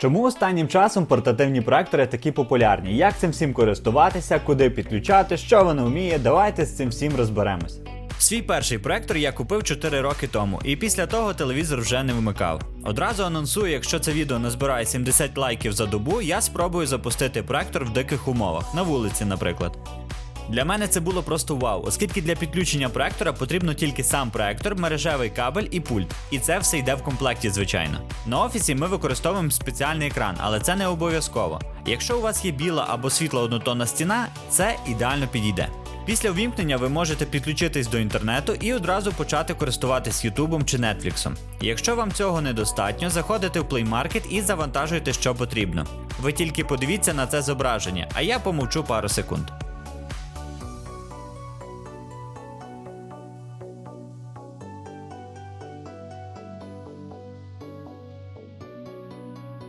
Чому останнім часом портативні проектори такі популярні? Як цим всім користуватися, куди підключати, що воно вміє? Давайте з цим всім розберемось. Свій перший проектор я купив 4 роки тому, і після того телевізор вже не вмикав. Одразу анонсую, якщо це відео назбирає 70 лайків за добу, я спробую запустити проектор в диких умовах, на вулиці, наприклад. Для мене це було просто вау, оскільки для підключення проектора потрібно тільки сам проектор, мережевий кабель і пульт. І це все йде в комплекті, звичайно. На офісі ми використовуємо спеціальний екран, але це не обов'язково. Якщо у вас є біла або світла однотонна стіна, це ідеально підійде. Після увімкнення ви можете підключитись до інтернету і одразу почати користуватись Ютубом чи Нетфліксом. Якщо вам цього недостатньо, заходите в Play Market і завантажуєте, що потрібно. Ви тільки подивіться на це зображення, а я помовчу пару секунд.